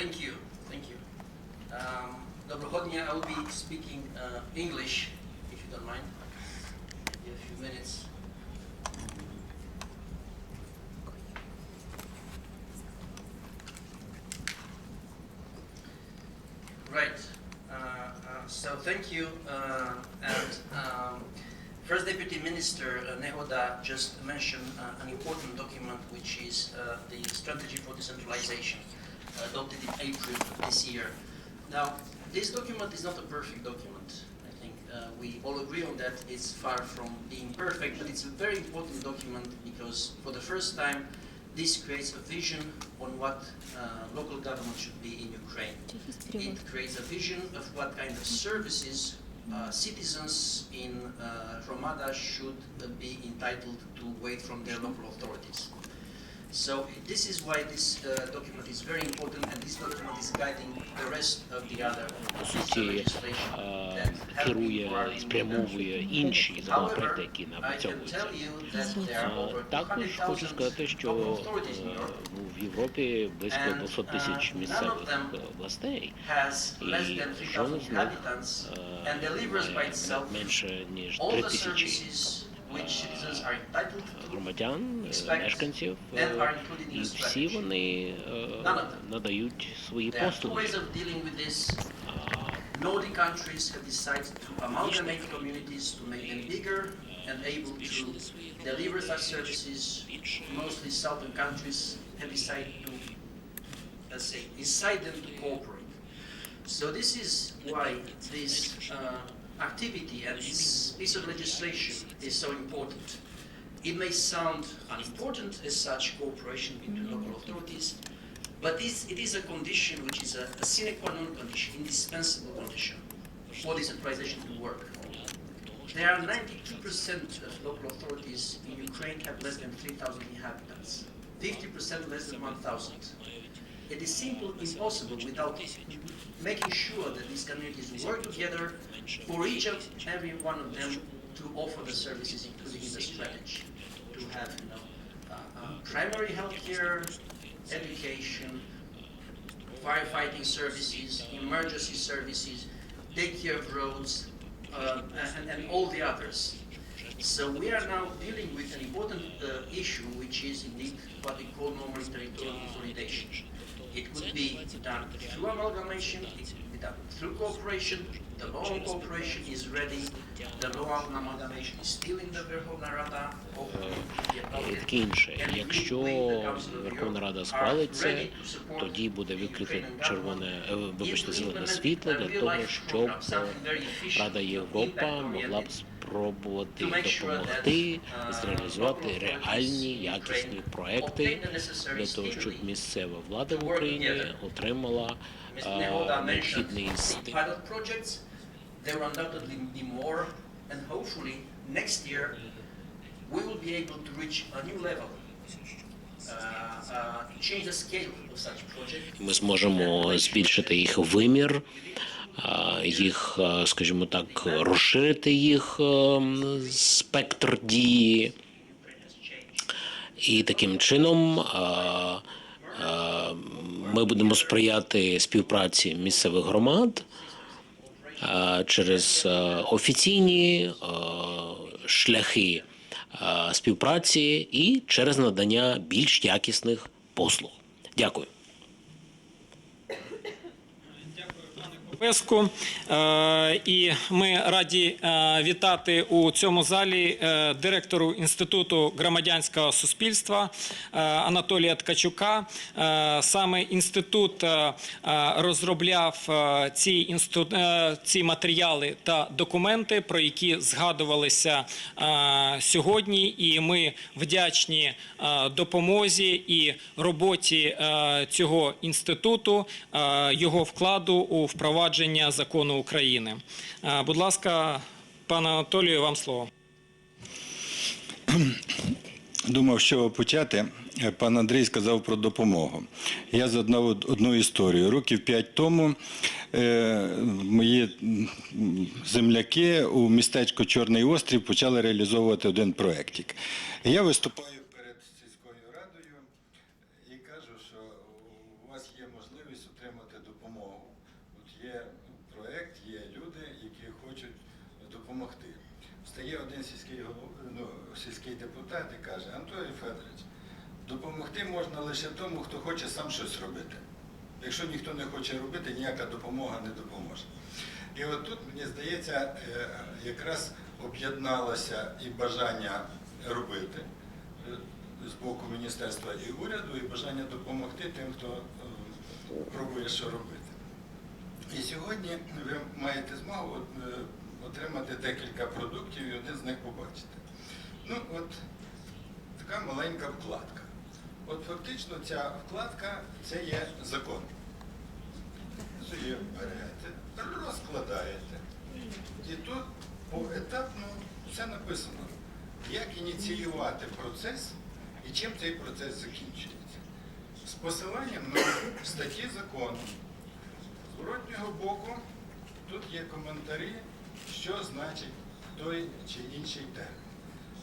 Thank you. Thank you. Um, Dobrohodnia, I will be speaking uh, English, if you don't mind. In a few minutes. Right. Uh, uh, so thank you. Uh, and um, First Deputy Minister uh, Nehoda just mentioned uh, an important document, which is uh, the strategy for decentralization adopted in April of this year. Now, this document is not a perfect document. I think uh, we all agree on that. It's far from being perfect, but it's a very important document because for the first time, this creates a vision on what uh, local government should be in Ukraine. It creates a vision of what kind of services uh, citizens in uh, Romada should uh, be entitled to wait from their local authorities. So this is why this uh, document is very important, and this document is guiding the rest of the other по суті е, керує і спрямовує інші законопроекти, які напрацьовуються. Е, Також хочу сказати, що е, ну, в Європі близько And, 200 uh, тисяч місцевих е, властей, і жоден з них inhabitants е, and delivers by itself менше ніж all 3 the тисячі services which citizens are entitled to громадян, е, expect мешканців, and е, are included in і the всі strategy. вони е, None of them. надають свої There are two послуги. ways of dealing with this. А, Nordic countries have decided to amalgamate communities to make them bigger and able to deliver such services. Mostly southern countries have decided to, let's say, incite them to cooperate. So this is why this uh, activity and this piece of legislation is so important. It may sound unimportant as such cooperation between local authorities, but this, it is a condition which is a, a sine qua non condition, indispensable condition for decentralization to work. There are 92% of local authorities in Ukraine have less than 3,000 inhabitants, 50% less than 1,000. It is simply impossible without making sure that these communities work together for each of every one of them to offer the services, including the strategy, to have you know, uh, uh, primary health care, education, firefighting services, emergency services, take care of roads, uh, and, and all the others. So we are now dealing with an important uh, issue, which is indeed what we call normally territorial consolidation. It could be done through amalgamation, it could be done through cooperation. The law on cooperation is ready. The law on amalgamation is still in the І adopted. таке інше. Якщо of Верховна Рада are схвалить це, ready to support тоді буде Ukrainian червоне, е, вибачте, зелене світло для того, щоб Рада Європа могла б спробувати допомогти uh, зреалізувати реальні якісні проекти для того, щоб місцева влада в Україні отримала е, необхідний more, and hopefully next year we will be able to reach a new level, uh, uh. Ми зможемо збільшити їх вимір, їх, скажімо так, розширити їх спектр дії. І таким чином ми будемо сприяти співпраці місцевих громад через офіційні шляхи співпраці і через надання більш якісних послуг. Дякую. Песку. Е, І ми раді е, вітати у цьому залі е, директору Інституту громадянського суспільства Анатолія Ткачука. Саме інститут розробляв ці, інсту... ці матеріали та документи, про які згадувалися сьогодні, і ми вдячні допомозі і роботі цього інституту, його вкладу у впровадження закону України. Е, Будь ласка, пане Анатолію, вам слово. Думав, що почати. Пан Андрій сказав про допомогу. Я згадав од- одну історію. Років п'ять тому е, мої земляки у містечку Чорний Острів почали реалізовувати один проєктик. Я виступаю перед сільською радою і кажу, що у вас є можливість отримати допомогу. Є проєкт, є люди, які хочуть допомогти. Встає один сільський, ну, сільський депутат і каже, Анатолій Федорович, допомогти можна лише тому, хто хоче сам щось робити. Якщо ніхто не хоче робити, ніяка допомога не допоможе. І от тут, мені здається, е, якраз об'єдналося і бажання робити е, з боку міністерства і уряду, і бажання допомогти тим, хто е, пробує що робити. І сьогодні ви маєте змогу е, отримати декілька продуктів і один з них побачите. Ну, от така маленька вкладка. От фактично ця вкладка це є закон. Це її берете, розкладаєте. І тут поетапно все написано, як ініціювати процес і чим цей процес закінчується. З посиланням на статті закону. Зворотнього боку тут є коментарі, що значить той чи інший термін.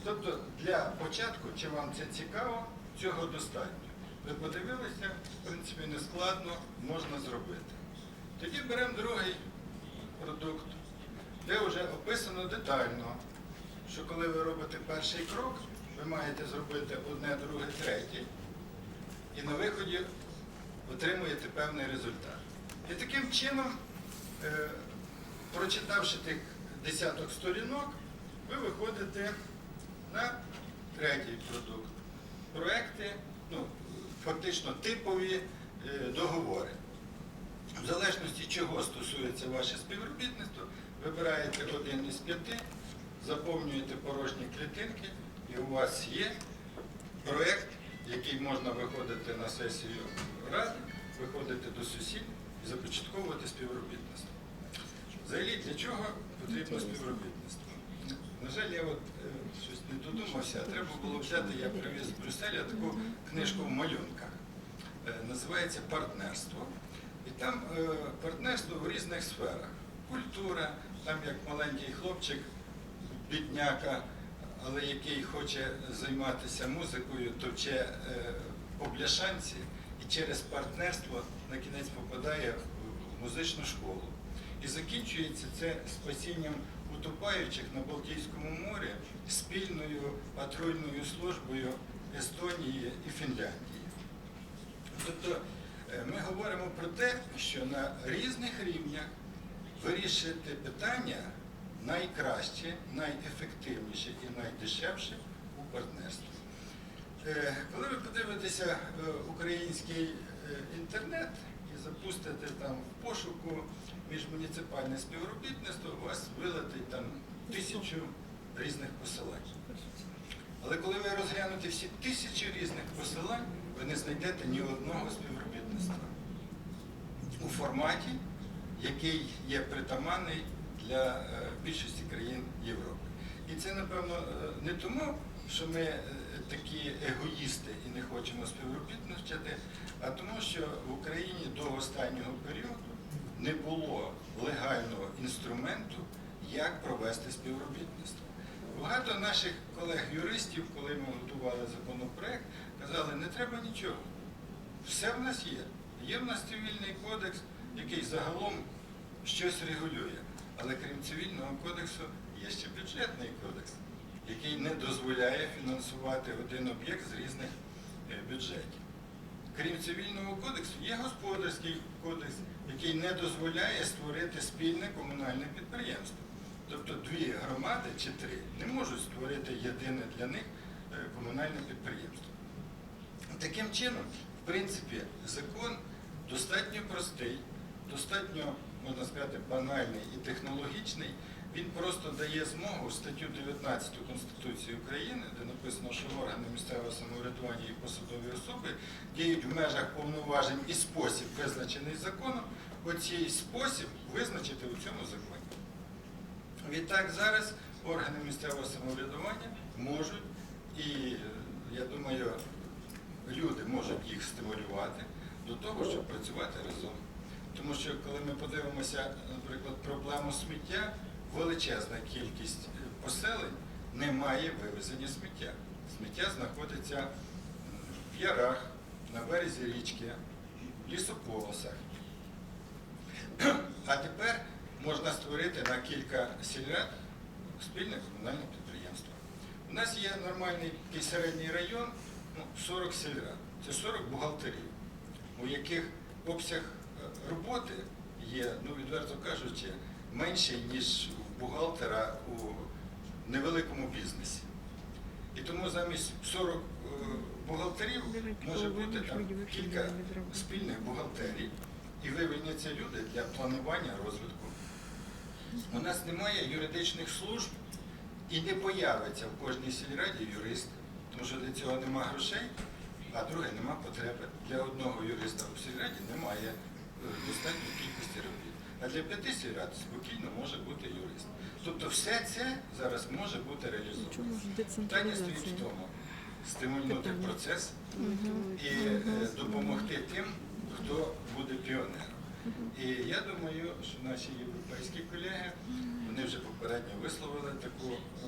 Тобто для початку, чи вам це цікаво, цього достатньо. Ви подивилися, в принципі, не складно, можна зробити. Тоді беремо другий продукт, де вже описано детально, що коли ви робите перший крок, ви маєте зробити одне, друге, третє, і на виході отримуєте певний результат. І таким чином, е, прочитавши тих десяток сторінок, ви виходите на третій продукт. Проекти, ну, фактично типові е, договори. В залежності чого стосується ваше співробітництво, вибираєте один із п'яти, заповнюєте порожні клітинки, і у вас є проєкт, який можна виходити на сесію ради, виходити до сусідів започатковувати співробітництво. Взагалі, для чого потрібно співробітництво? На жаль, я от е, щось не додумався, а треба було взяти, я привіз з Брюсселя таку книжку в малюнках. Е, Називається Партнерство. І там е, партнерство в різних сферах. Культура, там як маленький хлопчик, бідняка, але який хоче займатися музикою, товче е, по бляшанці і через партнерство на кінець попадає в музичну школу. І закінчується це спасінням утопаючих на Балтійському морі спільною патрульною службою Естонії і Фінляндії. Тобто е, ми говоримо про те, що на різних рівнях вирішити питання найкраще, найефективніше і найдешевше у партнерстві. Е, Коли ви подивитеся е, український е, інтернет і запустите там в пошуку міжмуніципальне співробітництво, у вас вилетить там тисячу різних посилань. Але коли ви розглянете всі тисячі різних посилань, ви не знайдете ні одного співробітництва у форматі, який є притаманний для більшості країн Європи. І це, напевно, не тому, що ми такі егоїсти і не хочемо співробітничати, а тому, що в Україні до останнього періоду не було легального інструменту, як провести співробітництво. Багато наших колег-юристів, коли ми готували законопроект, казали, не треба нічого. Все в нас є. Є в нас цивільний кодекс, який загалом щось регулює. Але крім цивільного кодексу є ще бюджетний кодекс, який не дозволяє фінансувати один об'єкт з різних е, бюджетів. Крім цивільного кодексу, є господарський кодекс, який не дозволяє створити спільне комунальне підприємство. Тобто дві громади чи три не можуть створити єдине для них е, комунальне підприємство. Таким чином, в принципі, закон достатньо простий, достатньо, можна сказати, банальний і технологічний. Він просто дає змогу статтю 19 Конституції України, де написано, що органи місцевого самоврядування і посадові особи діють в межах повноважень і спосіб, визначений законом, оцей спосіб визначити у цьому законі. Відтак зараз органи місцевого самоврядування можуть, і я думаю, люди можуть їх стимулювати до того, щоб працювати разом. Тому що коли ми подивимося, наприклад, проблему сміття, величезна кількість е, поселень не має вивезення сміття. Сміття знаходиться в ярах, на березі річки, в лісополосах. А тепер можна створити на кілька сільрад спільне комунальне підприємство. У нас є нормальний середній район, ну, 40 сільрад. Це 40 бухгалтерів, у яких обсяг е, роботи є, ну відверто кажучи, менший, ніж бухгалтера у невеликому бізнесі. І тому замість 40 е, бухгалтерів може бути там кілька спільних бухгалтерій, і вивільняться люди для планування розвитку. У нас немає юридичних служб і не появиться в кожній сільраді юрист, тому що для цього нема грошей, а друге нема потреби. Для одного юриста у сільраді немає е, достатньої кількості робіт. А для п'яти сільрад спокійно може бути юрист. Тобто все це зараз може бути реалізовано. Питання стоїть в тому, Питання. процес і е, допомогти тим, хто буде піонером. І я думаю, що наші європейські колеги, вони вже попередньо висловили таку е,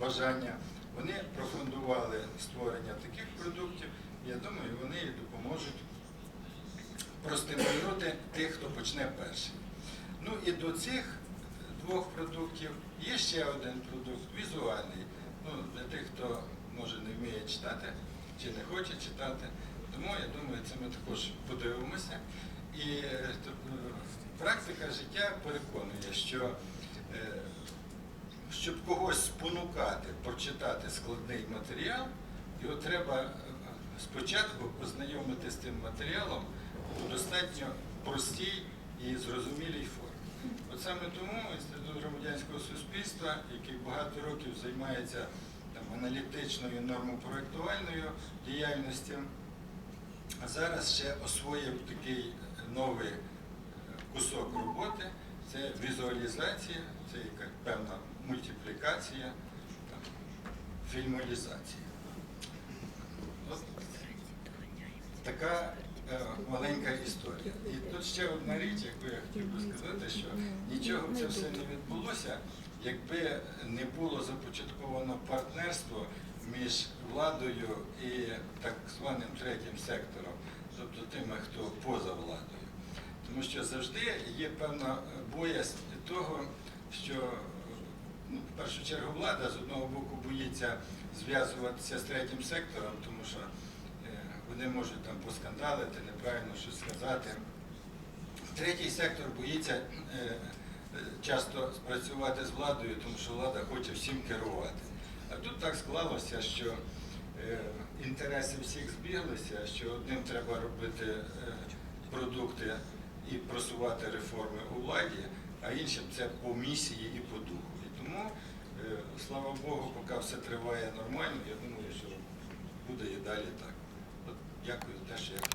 бажання. Вони профондували створення таких продуктів. Я думаю, вони і допоможуть простимулювати тих, хто почне перший. Ну і до цих двох продуктів є ще один продукт візуальний. Ну, для тих, хто може не вміє читати чи не хоче читати. Тому я думаю, це ми також подивимося. І е, практика життя переконує, що е, щоб когось спонукати прочитати складний матеріал, його треба е, спочатку познайомити з тим матеріалом у достатньо простій і зрозумілій формі. От саме тому Інститут громадянського суспільства, який багато років займається там, аналітичною нормопроектувальною діяльністю, зараз ще освоїв такий новий е, кусок роботи. Це візуалізація, це яка певна мультиплікація, там, фільмалізація. От така маленька історія. І тут ще одна річ, яку я хотів би сказати, що нічого б це все не відбулося, якби не було започатковано партнерство між владою і так званим третім сектором, тобто тими, хто поза владою. Тому що завжди є певна боязнь того, що ну, в першу чергу влада з одного боку боїться зв'язуватися з третім сектором, тому що е, вони можуть там поскандалити, неправильно щось сказати. Третій сектор боїться е, часто спрацювати з владою, тому що влада хоче всім керувати. А тут так склалося, що е, інтереси всіх збіглися, що одним треба робити е, продукти і просувати реформи у владі, а іншим це по місії і по духу. І тому, слава Богу, поки все триває нормально, я думаю, що буде і далі так. Дякую теж те, я хотів.